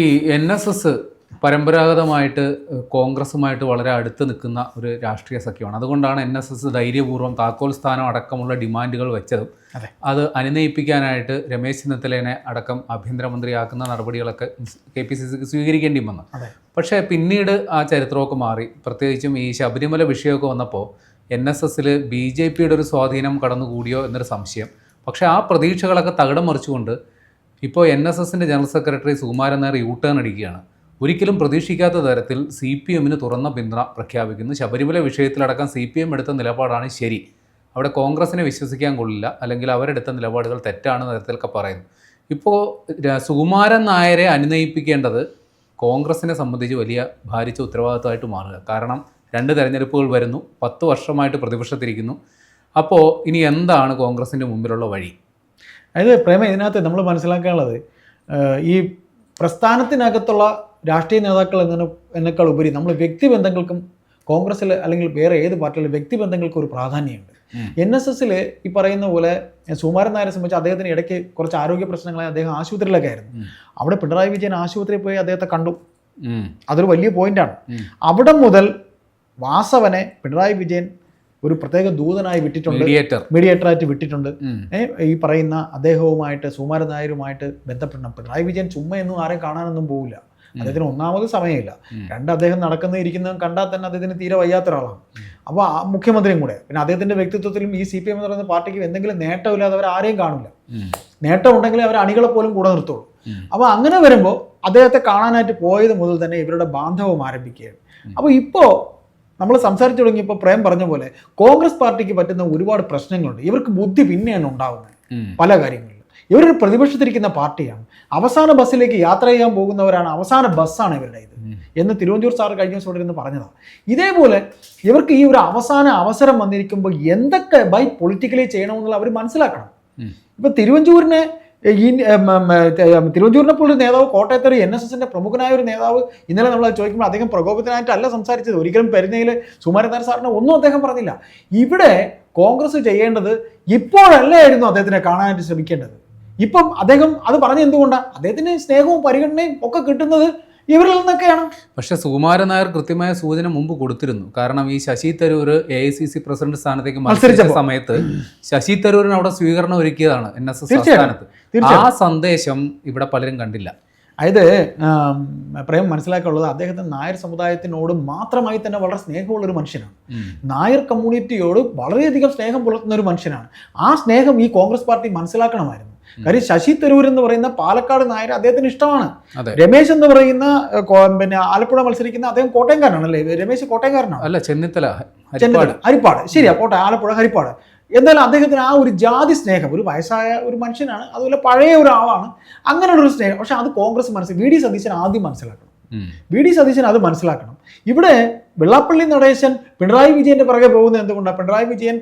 ഈ N S S പരമ്പരാഗതമായിട്ട് കോൺഗ്രസുമായിട്ട് വളരെ അടുത്ത് നിൽക്കുന്ന ഒരു രാഷ്ട്രീയ സഖ്യമാണ്. അതുകൊണ്ടാണ് എൻ എസ് എസ് ധൈര്യപൂർവം താക്കോൽ സ്ഥാനം അടക്കമുള്ള ഡിമാൻഡുകൾ വെച്ചതും അത്. അനുനയിപ്പിക്കാനായിട്ട് രമേശ് ചെന്നിത്തലേനെ അടക്കം ആഭ്യന്തരമന്ത്രിയാക്കുന്ന നടപടികളൊക്കെ കെ പി സി സിക്ക് സ്വീകരിക്കേണ്ടി വന്നു പക്ഷേ പിന്നീട് ആ ചരിത്രമൊക്കെ മാറി. പ്രത്യേകിച്ചും ഈ ശബരിമല വിഷയമൊക്കെ വന്നപ്പോൾ എൻ എസ് എസിൽ ബി ജെ പിയുടെ ഒരു സ്വാധീനം കടന്നുകൂടിയോ എന്നൊരു സംശയം. പക്ഷേ ആ പ്രതീക്ഷകളൊക്കെ തകിടം മറിച്ചുകൊണ്ട് ഇപ്പോൾ എൻ എസ് എസിന്റെ general secretary Sukumaran Nair U turn അടിക്കുകയാണ്. ഒരിക്കലും പ്രതീക്ഷിക്കാത്ത തരത്തിൽ സി പി എമ്മിന് തുറന്ന പിന്തുണ പ്രഖ്യാപിക്കുന്നു. ശബരിമല വിഷയത്തിലടക്കം സി പി എം എടുത്ത നിലപാടാണ് ശരി. അവിടെ കോൺഗ്രസിനെ വിശ്വസിക്കാൻ കൊള്ളില്ല അല്ലെങ്കിൽ അവരെടുത്ത നിലപാടുകൾ തെറ്റാണ് തരത്തിലൊക്കെ പറയുന്നു. ഇപ്പോൾ സുകുമാരൻ നായരെ അനുനയിപ്പിക്കേണ്ടത് കോൺഗ്രസിനെ സംബന്ധിച്ച് വലിയ ഭാരിച്ച ഉത്തരവാദിത്തമായിട്ട് മാറുക. കാരണം രണ്ട് തെരഞ്ഞെടുപ്പുകൾ വരുന്നു പത്ത് വർഷമായിട്ട് പ്രതിപക്ഷത്തിരിക്കുന്നു. അപ്പോൾ ഇനി എന്താണ് കോൺഗ്രസിന്റെ മുമ്പിലുള്ള വഴി? അതായത് പ്രേമ ഇതിനകത്ത് നമ്മൾ മനസ്സിലാക്കാനുള്ളത് ഈ പ്രസ്ഥാനത്തിനകത്തുള്ള രാഷ്ട്രീയ നേതാക്കൾ എന്നതിന് എന്നേക്കാൾ ഉപരി നമ്മൾ വ്യക്തിബന്ധങ്ങൾക്കും കോൺഗ്രസ്സിൽ അല്ലെങ്കിൽ വേറെ ഏത് പാർട്ടിയിലും വ്യക്തിബന്ധങ്ങൾക്കും ഒരു പ്രാധാന്യമുണ്ട്. എൻ എസ് എസിൽ ഈ പറയുന്ന പോലെ സുമാരൻ നായരെ സംബന്ധിച്ച് അദ്ദേഹത്തിന് ഇടയ്ക്ക് കുറച്ച് ആരോഗ്യ പ്രശ്നങ്ങളായി അദ്ദേഹം ആശുപത്രിയിലൊക്കെ ആയിരുന്നു. അവിടെ പിണറായി വിജയൻ ആശുപത്രിയിൽ പോയി അദ്ദേഹത്തെ കണ്ടു. അതൊരു വലിയ പോയിന്റാണ്. അവിടെ മുതൽ വാസവനെ പിണറായി വിജയൻ ഒരു പ്രത്യേക ദൂതനായി വിട്ടിട്ടുണ്ട്. മീഡിയേറ്റർ മീഡിയേറ്ററായിട്ട് വിട്ടിട്ടുണ്ട്. ഈ പറയുന്ന അദ്ദേഹവുമായിട്ട് സുമാരൻ നായരുമായിട്ട് ബന്ധപ്പെടണം. പിണറായി വിജയൻ ചുമ്മയൊന്നും ആരെയും കാണാനൊന്നും പോകില്ല അദ്ദേഹത്തിന് ഒന്നാമത് സമയമില്ല. രണ്ട് അദ്ദേഹം നടക്കുന്ന ഇരിക്കുന്നതും കണ്ടാൽ തന്നെ അദ്ദേഹത്തിന് തീരെ വയ്യാത്ത ഒരാളാണ് അപ്പോൾ ആ മുഖ്യമന്ത്രിയും കൂടെ പിന്നെ അദ്ദേഹത്തിന്റെ വ്യക്തിത്വത്തിലും ഈ സി പി എം എന്ന് പറയുന്ന പാർട്ടിക്ക് എന്തെങ്കിലും നേട്ടമില്ലാതെ അവർ ആരെയും കാണില്ല. നേട്ടം ഉണ്ടെങ്കിൽ അവർ അണികളെ പോലും കൂടെ നിർത്തുള്ളൂ. അപ്പോൾ അങ്ങനെ വരുമ്പോൾ അദ്ദേഹത്തെ കാണാനായിട്ട് പോയത് മുതൽ തന്നെ ഇവരുടെ ബാന്ധവം ആരംഭിക്കുകയാണ്. അപ്പോൾ ഇപ്പോൾ നമ്മൾ സംസാരിച്ചു തുടങ്ങിയപ്പോൾ പ്രേം പറഞ്ഞ പോലെ കോൺഗ്രസ് പാർട്ടിക്ക് പറ്റുന്ന ഒരുപാട് പ്രശ്നങ്ങളുണ്ട്. ഇവർക്ക് ബുദ്ധി പിന്നെയാണ് ഉണ്ടാകുന്നത് പല കാര്യങ്ങളിലും. ഇവരൊരു പ്രതിപക്ഷത്തിരിക്കുന്ന പാർട്ടിയാണ്. അവസാന ബസ്സിലേക്ക് യാത്ര ചെയ്യാൻ പോകുന്നവരാണ് അവസാന ബസ്സാണ് ഇവരുടെ ഇത്. എന്ന് തിരുവഞ്ചൂർ സാർ കഴിഞ്ഞ ദിവസം ഇരുന്ന് പറഞ്ഞതാണ് ഇതേപോലെ ഇവർക്ക് ഈ ഒരു അവസാന അവസരം വന്നിരിക്കുമ്പോൾ എന്തൊക്കെ ബൈ പൊളിറ്റിക്കലി ചെയ്യണമെന്നുള്ള അവർ മനസ്സിലാക്കണം. ഇപ്പൊ തിരുവഞ്ചൂരിനെ ഈ തിരുവഞ്ചൂരിനെ പോലൊരു നേതാവ് കോട്ടയത്തെ ഒരു എൻ എസ് എസിന്റെ പ്രമുഖനായ ഒരു നേതാവ് ഇന്നലെ നമ്മൾ ചോദിക്കുമ്പോൾ അദ്ദേഹം പ്രകോപിതനായിട്ടല്ല സംസാരിച്ചത്. ഒരിക്കലും പെരുന്നയിൽ സുമാരൻ നായർ സാറിന് ഒന്നും അദ്ദേഹം പറഞ്ഞില്ല. ഇവിടെ കോൺഗ്രസ് ചെയ്യേണ്ടത് ഇപ്പോഴല്ലായിരുന്നു അദ്ദേഹത്തിനെ കാണാനായിട്ട് ശ്രമിക്കേണ്ടത്. ഇപ്പം അദ്ദേഹം അത് പറഞ്ഞ എന്തുകൊണ്ടാണ് അദ്ദേഹത്തിന് സ്നേഹവും പരിഗണനയും ഒക്കെ കിട്ടുന്നത് ഇവരിൽ നിന്നൊക്കെയാണ്. പക്ഷേ സുകുമാരൻ നായർ കൃത്യമായ സൂചന മുമ്പ് കൊടുത്തിരുന്നു. കാരണം ഈ Shashi Tharoor A I C C president സ്ഥാനത്തേക്ക് മത്സരിച്ച സമയത്ത് ശശി തരൂരിന് അവിടെ സ്വീകരണം ഒരുക്കിയതാണ് എൻ എസ് എസ് സ്ഥാനത്ത് ആ സന്ദേശം ഇവിടെ പലരും കണ്ടില്ല. അതായത് പ്രേം മനസ്സിലാക്കാനുള്ളത് അദ്ദേഹത്തിന് നായർ സമുദായത്തിനോട് മാത്രമായി തന്നെ വളരെ സ്നേഹമുള്ള ഒരു മനുഷ്യനാണ്. നായർ കമ്മ്യൂണിറ്റിയോട് വളരെയധികം സ്നേഹം പുലർത്തുന്ന ഒരു മനുഷ്യനാണ്. ആ സ്നേഹം ഈ കോൺഗ്രസ് പാർട്ടി മനസ്സിലാക്കണമായിരുന്നു. കാര്യം ശശി തരൂർ എന്ന് പറയുന്ന പാലക്കാട് നായർ അദ്ദേഹത്തിന് ഇഷ്ടമാണ്. രമേശ് എന്ന് പറയുന്ന പിന്നെ ആലപ്പുഴ മത്സരിക്കുന്ന അദ്ദേഹം കോട്ടയംകാരനാണല്ലേ രമേശ് കോട്ടയംകാരനാണ്. അല്ല ചെന്നിത്തല ചെന്നിത്തല ഹരിപ്പാട്. ശരിയാ കോട്ടയം ആലപ്പുഴ ഹരിപ്പാട്. എന്തായാലും അദ്ദേഹത്തിന് ആ ഒരു ജാതി സ്നേഹം ഒരു വയസ്സായ ഒരു മനുഷ്യനാണ് അതുപോലെ പഴയ ഒരാളാണ് അങ്ങനെയുള്ള ഒരു സ്നേഹം. പക്ഷെ അത് കോൺഗ്രസ് മനസ്സിൽ വി ഡി സതീശൻ ആദ്യം മനസ്സിലാക്കണം. വി ഡി സതീശൻ അത് മനസ്സിലാക്കണം. ഇവിടെ വെള്ളാപ്പള്ളി നടേശൻ പിണറായി വിജയന്റെ പുറകെ പോകുന്നത് എന്തുകൊണ്ടാണ് പിണറായി വിജയൻ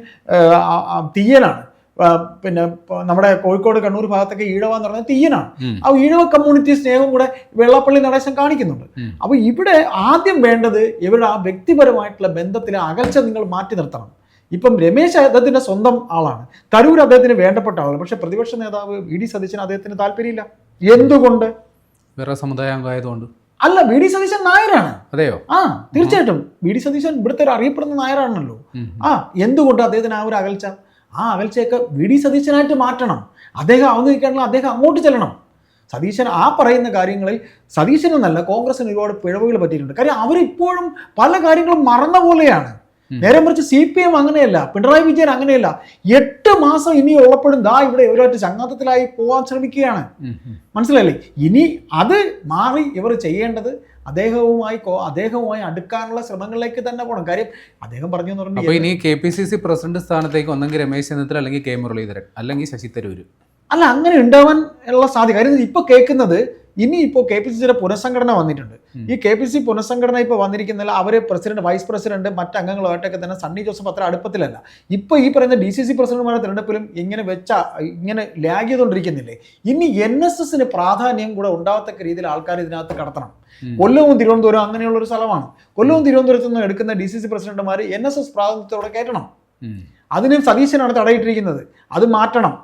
തീയനാണ്. പിന്നെ നമ്മുടെ കോഴിക്കോട് കണ്ണൂർ ഭാഗത്തൊക്കെ ഈഴവ എന്ന് പറഞ്ഞാൽ തീയനാണ്. അപ്പൊ ആ ഈഴവ കമ്മ്യൂണിറ്റി സ്നേഹം കൂടെ വെള്ളപ്പള്ളി നടേശൻ കാണിക്കുന്നുണ്ട്. അപ്പൊ അപ്പോൾ ഇവിടെ ആദ്യം വേണ്ടത് ഇവരുടെ ആ വ്യക്തിപരമായിട്ടുള്ള ബന്ധത്തിലെ അകൽച്ച നിങ്ങൾ മാറ്റി നിർത്തണം. ഇപ്പം രമേശ് അദ്ദേഹത്തിന്റെ സ്വന്തം ആളാണ്. തരൂർ അദ്ദേഹത്തിന് വേണ്ടപ്പെട്ട ആളാണ്. പക്ഷെ പ്രതിപക്ഷ നേതാവ് വി ഡി സതീശന് അദ്ദേഹത്തിന് താല്പര്യമില്ല. എന്തുകൊണ്ട്? വേറെ സമുദായാംഗമായതുകൊണ്ട് അല്ല വി ഡി സതീശൻ നായരാണ്. അതെയോ? ആ തീർച്ചയായിട്ടും. വി ഡി സതീശൻ ഇവിടുത്തെ ഒരു അറിയപ്പെടുന്ന നായരാണല്ലോ. ആ എന്തുകൊണ്ട് അദ്ദേഹത്തിന് ആ ഒരു അകൽച്ച? ആ അകൽച്ചയൊക്കെ വി ഡി സതീശനായിട്ട് മാറ്റണം. അദ്ദേഹം അവതരിക്കാനുള്ള അദ്ദേഹം അങ്ങോട്ട് ചെല്ലണം. സതീശൻ ആ പറയുന്ന കാര്യങ്ങളിൽ സതീശനെന്നല്ല കോൺഗ്രസിന് ഒരുപാട് പിഴവുകൾ പറ്റിയിട്ടുണ്ട്. കാര്യം അവരിപ്പോഴും പല കാര്യങ്ങളും മറന്ന പോലെയാണ്. നേരെ മറിച്ച് സി പി എം അങ്ങനെയല്ല പിണറായി വിജയൻ അങ്ങനെയല്ല എട്ട് മാസം ഇനി ഉള്ളപ്പോഴും ദാ ഇവിടെ ഇവരായിട്ട് ചങ്ങാത്തത്തിലായി പോകാൻ ശ്രമിക്കുകയാണ്. മനസ്സിലല്ലേ ഇനി അത് മാറി ഇവർ ചെയ്യേണ്ടത് അദ്ദേഹവുമായി കോ- അദ്ദേഹവുമായി അടുക്കാനുള്ള ശ്രമങ്ങളിലേക്ക് തന്നെ പോകണം കാര്യം അദ്ദേഹം പറഞ്ഞു എന്ന് പറഞ്ഞാൽ ഇനി K P C C president സ്ഥാനത്തേക്ക് ഒന്നെങ്കിൽ രമേശ് ചെന്നിത്തല അല്ലെങ്കിൽ കെ മുരളീധരൻ അല്ലെങ്കിൽ ശശി തരൂര്. അല്ല അങ്ങനെ ഉണ്ടാവാൻ ഉള്ള സാധ്യത. കാര്യം ഇപ്പൊ കേൾക്കുന്നത് ഇനി ഇപ്പോൾ കെ പി സി സിയുടെ പുനഃസംഘടന വന്നിട്ടുണ്ട്. ഈ കെ പി സി പുനഃസംഘടന ഇപ്പോൾ വന്നിരിക്കുന്നില്ല അവർ പ്രസിഡന്റ് വൈസ് പ്രസിഡന്റ് മറ്റ് അംഗങ്ങളുമായിട്ടൊക്കെ തന്നെ സണ്ണി ജോസഫ് അത്ര അടുപ്പത്തിലല്ല. ഇപ്പോൾ ഈ പറയുന്ന ഡി സി സി പ്രസിഡന്റുമാരുടെ തിരഞ്ഞെടുപ്പിലും ഇങ്ങനെ വെച്ച ഇങ്ങനെ ലാഗ് ചെയ്തുകൊണ്ടിരിക്കുന്നില്ലേ ഇനി എൻ എസ് എസിന് പ്രാധാന്യം കൂടെ ഉണ്ടാകത്തക്ക രീതിയിൽ ആൾക്കാർ ഇതിനകത്ത് കടത്തണം. കൊല്ലവും തിരുവനന്തപുരം അങ്ങനെയുള്ള ഒരു സ്ഥലമാണ്. കൊല്ലവും തിരുവനന്തപുരത്ത് നിന്ന് എടുക്കുന്ന ഡി സി സി പ്രസിഡന്റുമാർ എൻ എസ് എസ് പ്രാതിനിധ്യത്തോടെ കയറ്റണം. അതിനും സതീശനാണ് തടയിട്ടിരിക്കുന്നത്. അത് മാറ്റണം.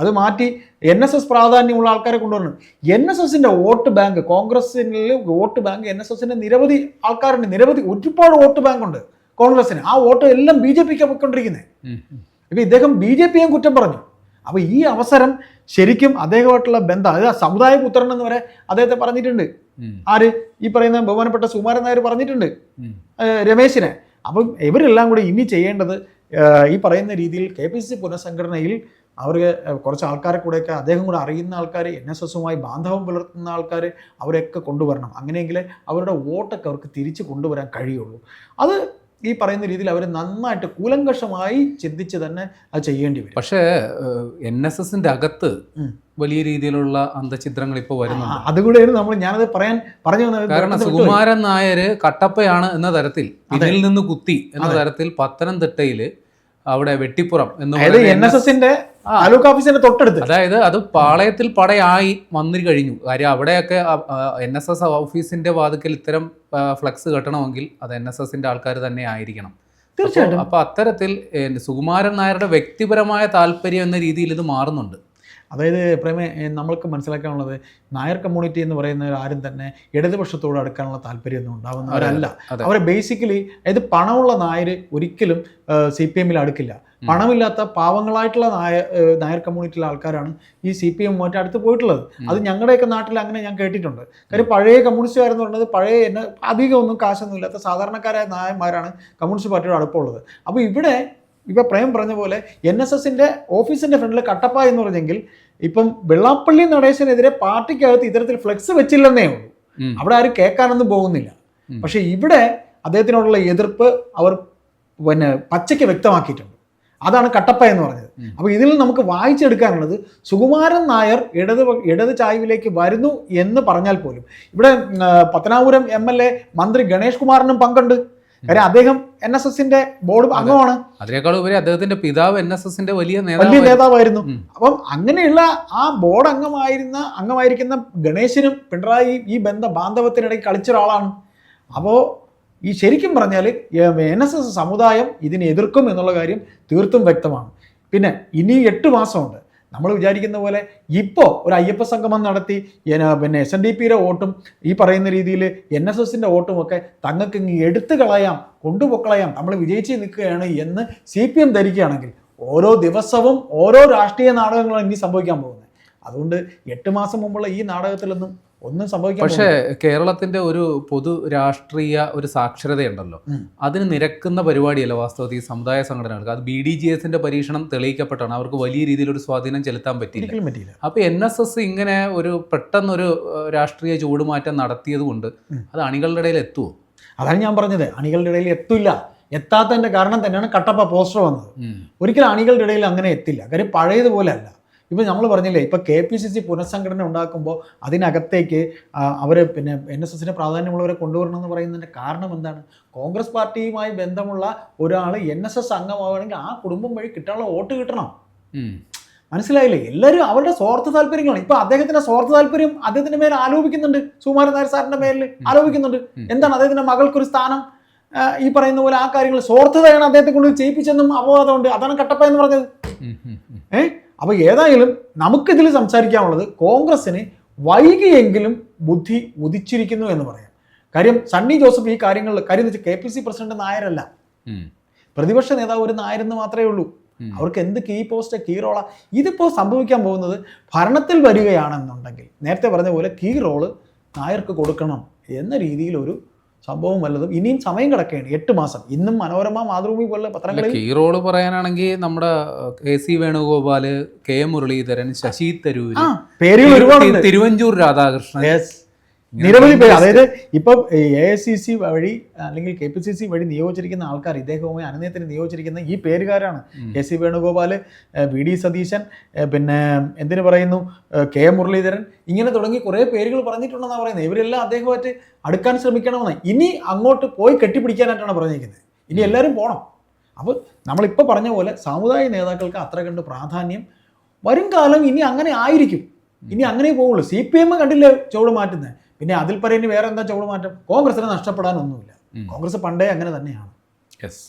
അത് മാറ്റി എൻ എസ് എസ് പ്രാധാന്യമുള്ള ആൾക്കാരെ കൊണ്ടുവരണം. എൻ എസ് എസിന്റെ വോട്ട് ബാങ്ക് കോൺഗ്രസിൽ വോട്ട് ബാങ്ക് എൻ എസ് എസിന്റെ നിരവധി ആൾക്കാരുണ്ട്. നിരവധി ഒരുപാട് വോട്ട് ബാങ്ക് ഉണ്ട് കോൺഗ്രസിന് ആ വോട്ട് എല്ലാം ബി ജെ പിക്ക് പോയിക്കൊണ്ടിരിക്കുന്നത്. ഇപ്പൊ ഇദ്ദേഹം ബി ജെ പിയും കുറ്റം പറഞ്ഞു. അപ്പൊ ഈ അവസരം ശരിക്കും അദ്ദേഹമായിട്ടുള്ള ബന്ധം അതായത് സമുദായ പുത്രൻ എന്ന് വരെ അദ്ദേഹത്തെ പറഞ്ഞിട്ടുണ്ട്. ആര്? ഈ പറയുന്ന ബഹുമാനപ്പെട്ട സുമാരൻ നായർ പറഞ്ഞിട്ടുണ്ട്. രമേശിനെ. അപ്പം ഇവരെല്ലാം കൂടി ഇനി ചെയ്യേണ്ടത് ഈ പറയുന്ന രീതിയിൽ കെ പി സി സി പുനഃസംഘടനയിൽ അവർക്ക് കുറച്ച് ആൾക്കാരെ കൂടെയൊക്കെ അദ്ദേഹം കൂടെ അറിയുന്ന ആൾക്കാർ എൻ എസ് എസുമായി ബാന്ധവം പുലർത്തുന്ന ആൾക്കാർ അവരെയൊക്കെ കൊണ്ടുവരണം. അങ്ങനെയെങ്കിലേ അവരുടെ വോട്ടൊക്കെ അവർക്ക് തിരിച്ച് കൊണ്ടുവരാൻ കഴിയുള്ളൂ. അത് ഈ പറയുന്ന രീതിയിൽ അവർ നന്നായിട്ട് കൂലങ്കഷമായി ചിന്തിച്ച് തന്നെ അത് ചെയ്യേണ്ടി വരും. പക്ഷേ എൻ എസ് എസിന്റെ അകത്ത് വലിയ രീതിയിലുള്ള അന്തചിത്രങ്ങൾ ഇപ്പോൾ വരുന്നുണ്ട്. ആ, അതുകൂടെയാണ് നമ്മൾ ഞാനത് പറയാൻ പറഞ്ഞു കാരണം. സുകുമാരൻ നായർ കട്ടപ്പയാണ് എന്ന തരത്തിൽ ഇതിൽ നിന്ന് കുത്തി എന്ന തരത്തിൽ പത്തനംതിട്ടയിൽ അവിടെ വെട്ടിപ്പുറം എന്ന് എൻ എസ് എസിന്റെ താലൂക്ക് ഓഫീസിന്റെ തൊട്ടടുത്ത്. അതായത് അത് പാളയത്തിൽ പടയായി വന്നു കഴിഞ്ഞു. കാര്യം അവിടെയൊക്കെ എൻ എസ് എസ് ഓഫീസിന്റെ വാതിക്കൽ ഇത്തരം ഫ്ലക്സ് കെട്ടണമെങ്കിൽ അത് എൻ എസ് എസിന്റെ ആൾക്കാർ തന്നെ ആയിരിക്കണം. തീർച്ചയായിട്ടും. അപ്പൊ അത്തരത്തിൽ സുകുമാരൻ നായരുടെ വ്യക്തിപരമായ താല്പര്യം എന്ന രീതിയിൽ ഇത് മാറുന്നുണ്ട്. അതായത് പ്രേമേ നമ്മൾക്ക് മനസ്സിലാക്കാനുള്ളത് നായർ കമ്മ്യൂണിറ്റി എന്ന് പറയുന്ന ആരും തന്നെ ഇടതുപക്ഷത്തോട് അടുക്കാനുള്ള താല്പര്യമൊന്നും ഉണ്ടാവുന്നവരല്ല. അവർ അവരെ ബേസിക്കലി അതായത് പണമുള്ള നായർ ഒരിക്കലും സി പി എമ്മിൽ അടുക്കില്ല. പണമില്ലാത്ത പാവങ്ങളായിട്ടുള്ള നായ നായർ കമ്മ്യൂണിറ്റിയിലെ ആൾക്കാരാണ് ഈ സി പി എമ്മുമായിട്ട് അടുത്ത് പോയിട്ടുള്ളത്. അത് ഞങ്ങളുടെയൊക്കെ നാട്ടിൽ അങ്ങനെ ഞാൻ കേട്ടിട്ടുണ്ട്. കാര്യം പഴയ കമ്മ്യൂണിസ്റ്റുകാരെന്ന് പറയുന്നത് പഴയ എന്നെ അധികമൊന്നും കാശൊന്നും ഇല്ലാത്ത സാധാരണക്കാരായ നായന്മാരാണ് കമ്മ്യൂണിസ്റ്റ് പാർട്ടിയുടെ അടുപ്പമുള്ളത്. അപ്പോൾ ഇവിടെ ഇപ്പൊ പ്രേം പറഞ്ഞ പോലെ എൻ എസ് എസിന്റെ ഓഫീസിന്റെ ഫ്രണ്ടിൽ കട്ടപ്പ എന്ന് പറഞ്ഞെങ്കിൽ ഇപ്പം വെള്ളാപ്പള്ളി നടേശനെതിരെ പാർട്ടിക്കകത്ത് ഇത്തരത്തിൽ ഫ്ലെക്സ് വെച്ചില്ലെന്നേ ഉള്ളൂ. അവിടെ ആരും കേൾക്കാനൊന്നും പോകുന്നില്ല. പക്ഷേ ഇവിടെ അദ്ദേഹത്തിനോടുള്ള എതിർപ്പ് അവർ പിന്നെ പച്ചയ്ക്ക് വ്യക്തമാക്കിയിട്ടുണ്ട്. അതാണ് കട്ടപ്പ എന്ന് പറഞ്ഞത്. അപ്പോൾ ഇതിൽ നമുക്ക് വായിച്ചെടുക്കാനുള്ളത് സുകുമാരൻ നായർ ഇടത് ഇടത് ചായ്വിലേക്ക് വരുന്നു എന്ന് പറഞ്ഞാൽ പോലും. ഇവിടെ പത്തനാപുരം എം എൽ എ മന്ത്രി ഗണേഷ് കുമാറിനും പങ്കുണ്ട്. കാര്യം അദ്ദേഹം എൻ എസ് എസിന്റെ ബോർഡ് അംഗമാണ്. അതിനേക്കാൾ ഉപരി അദ്ദേഹത്തിന്റെ പിതാവ് എൻ എസ് എസിന്റെ വലിയ വലിയ നേതാവായിരുന്നു. അപ്പം അങ്ങനെയുള്ള ആ ബോർഡ് അംഗമായിരുന്ന അംഗമായിരിക്കുന്ന ഗണേശനും പിണറായി ഈ ബന്ധ ബാന്ധവത്തിനിടയ്ക്ക് കളിച്ച ഒരാളാണ് അപ്പോൾ ഈ ശരിക്കും പറഞ്ഞാൽ എൻ എസ് എസ് സമുദായം ഇതിനെ എതിർക്കും എന്നുള്ള കാര്യം തീർത്തും വ്യക്തമാണ്. പിന്നെ ഇനി എട്ട് മാസമുണ്ട്. നമ്മൾ വിചാരിക്കുന്ന പോലെ ഇപ്പോൾ ഒരു അയ്യപ്പ സംഗമം നടത്തി പിന്നെ എസ് എൻ ഡി പിയുടെ വോട്ടും ഈ പറയുന്ന രീതിയിൽ എൻ എസ് എസിന്റെ വോട്ടും ഒക്കെ തങ്ങൾക്ക് ഇങ്ങ് എടുത്തു കളയാം കൊണ്ടുപോക്കളയാം നമ്മൾ വിജയിച്ച് നിൽക്കുകയാണ് എന്ന് സി പി എം ധരിക്കുകയാണെങ്കിൽ ഓരോ ദിവസവും ഓരോ രാഷ്ട്രീയ നാടകങ്ങളാണ് ഇനി സംഭവിക്കാൻ പോകുന്നത്. അതുകൊണ്ട് എട്ട് മാസം മുമ്പുള്ള ഈ നാടകത്തിലൊന്നും ഒന്നും സംഭവിക്കാൻ പക്ഷേ കേരളത്തിന്റെ ഒരു പൊതു രാഷ്ട്രീയ ഒരു സാക്ഷരതയുണ്ടല്ലോ. അതിന് നിരക്കുന്ന പരിപാടിയല്ല വാസ്തവത്തിൽ ഈ സമുദായ സംഘടനകൾക്ക്. അത് ബി ഡി ജി എസിന്റെ പരീക്ഷണം തെളിയിക്കപ്പെട്ടാണ്. അവർക്ക് വലിയ രീതിയിൽ ഒരു സ്വാധീനം ചെലുത്താൻ പറ്റിയില്ല. അപ്പൊ എൻ എസ് എസ് ഇങ്ങനെ ഒരു പെട്ടെന്നൊരു രാഷ്ട്രീയ ചൂടുമാറ്റം നടത്തിയത് കൊണ്ട് അത് അണികളുടെ ഇടയിൽ എത്തുമോ അതാണ് ഞാൻ പറഞ്ഞത്. അണികളുടെ ഇടയിൽ എത്തില്ല എത്താത്തതിന്റെ കാരണം തന്നെയാണ് കട്ടപ്പ പോസ്റ്റർ വന്നത്. ഒരിക്കലും അണികളുടെ ഇടയിൽ അങ്ങനെ എത്തില്ല. കാര്യം പഴയതുപോലെ അല്ല. ഇപ്പം നമ്മൾ പറഞ്ഞില്ലേ ഇപ്പം കെ പി സി സി പുനഃസംഘടന ഉണ്ടാക്കുമ്പോൾ അതിനകത്തേക്ക് അവർ പിന്നെ എൻ എസ് എസിന് പ്രാധാന്യമുള്ളവരെ കൊണ്ടുവരണം എന്ന് പറയുന്നതിന്റെ കാരണം എന്താണ്? കോൺഗ്രസ് പാർട്ടിയുമായി ബന്ധമുള്ള ഒരാൾ എൻ എസ് എസ് അംഗമാവുകയാണെങ്കിൽ ആ കുടുംബം വഴി കിട്ടാനുള്ള വോട്ട് കിട്ടണം. മനസ്സിലായില്ലേ? എല്ലാവരും അവരുടെ സ്വാർത്ഥ താല്പര്യങ്ങളാണ്. ഇപ്പൊ അദ്ദേഹത്തിന്റെ സ്വാർത്ഥ താല്പര്യം അദ്ദേഹത്തിന്റെ മേൽ ആലോപിക്കുന്നുണ്ട്. സുകുമാരൻ നായർ സാറിന്റെ മേലിൽ ആലോപിക്കുന്നുണ്ട്. എന്താണ് അദ്ദേഹത്തിന്റെ മകൾക്കൊരു സ്ഥാനം? ഈ പറയുന്ന പോലെ ആ കാര്യങ്ങൾ സ്വാർത്ഥതയാണ് അദ്ദേഹത്തെ കൊണ്ട് ചെയ്യിപ്പിച്ചെന്നും അപവാദമുണ്ട്. അതാണ് കട്ടപ്പ എന്ന് പറഞ്ഞത്. ഏഹ് അപ്പൊ ഏതായാലും നമുക്കിതിൽ സംസാരിക്കാനുള്ളത് കോൺഗ്രസിന് വൈകിയെങ്കിലും ബുദ്ധി ഉദിച്ചിരിക്കുന്നു എന്ന് പറയാം. കാര്യം സണ്ണി ജോസഫ് ഈ കാര്യങ്ങളിൽ കാര്യം വെച്ചാൽ കെ പി സി പ്രസിഡന്റ് നായരല്ല. പ്രതിപക്ഷ നേതാവ് ഒരു നായരെന്ന് മാത്രമേ ഉള്ളൂ. അവർക്ക് എന്ത് കീ പോസ്റ്റ് കീ റോള? ഇതിപ്പോൾ സംഭവിക്കാൻ പോകുന്നത് ഭരണത്തിൽ വരികയാണെന്നുണ്ടെങ്കിൽ നേരത്തെ പറഞ്ഞ പോലെ കീ റോൾ നായർക്ക് കൊടുക്കണം എന്ന രീതിയിൽ ഒരു സംഭവം വല്ലതും. ഇനിയും സമയം കിടക്കുകയാണ് എട്ട് മാസം. ഇന്നും മനോരമ മാതൃഭൂമി പോലുള്ള പത്രങ്ങളിൽ കീ റോൾ പറയാനാണെങ്കിൽ നമ്മുടെ K C Venugopal K Muraleedharan Shashi Tharoor പേരുകൾ തിരുവഞ്ചൂർ രാധാകൃഷ്ണൻ. നിരവധി പേര് അതായത് ഇപ്പം എ ഐ സി സി വഴി അല്ലെങ്കിൽ കെ പി സി സി വഴി നിയോഗിച്ചിരിക്കുന്ന ആൾക്കാർ ഇദ്ദേഹവുമായി അനുനയത്തിന് നിയോഗിച്ചിരിക്കുന്ന ഈ പേരുകാരാണ്. K C Venugopal V D Satheesan പിന്നെ എന്തിനു പറയുന്നു കെ മുരളീധരൻ ഇങ്ങനെ തുടങ്ങി കുറേ പേരുകൾ പറഞ്ഞിട്ടുണ്ടെന്നാണ് പറയുന്നത്. ഇവരെല്ലാം അദ്ദേഹമായിട്ട് അടുക്കാൻ ശ്രമിക്കണമെന്ന്. ഇനി അങ്ങോട്ട് പോയി കെട്ടിപ്പിടിക്കാനായിട്ടാണ് പറഞ്ഞിരിക്കുന്നത്. ഇനി എല്ലാവരും പോകണം അപ്പോൾ നമ്മളിപ്പോൾ പറഞ്ഞ പോലെ സാമുദായിക നേതാക്കൾക്ക് അത്ര കണ്ട് പ്രാധാന്യം വരും കാലം ഇനി അങ്ങനെ ആയിരിക്കും. ഇനി അങ്ങനെ പോവുള്ളൂ. സി പി എം കണ്ടില്ലേ ചുവട് മാറ്റുന്നത്? പിന്നെ അതിൽ പറയുന്ന വേറെ എന്താ ചുവട് മാറ്റം? കോൺഗ്രസിന് നഷ്ടപ്പെടാനൊന്നുമില്ല. കോൺഗ്രസ് പണ്ടേ അങ്ങനെ തന്നെയാണ്. യെസ്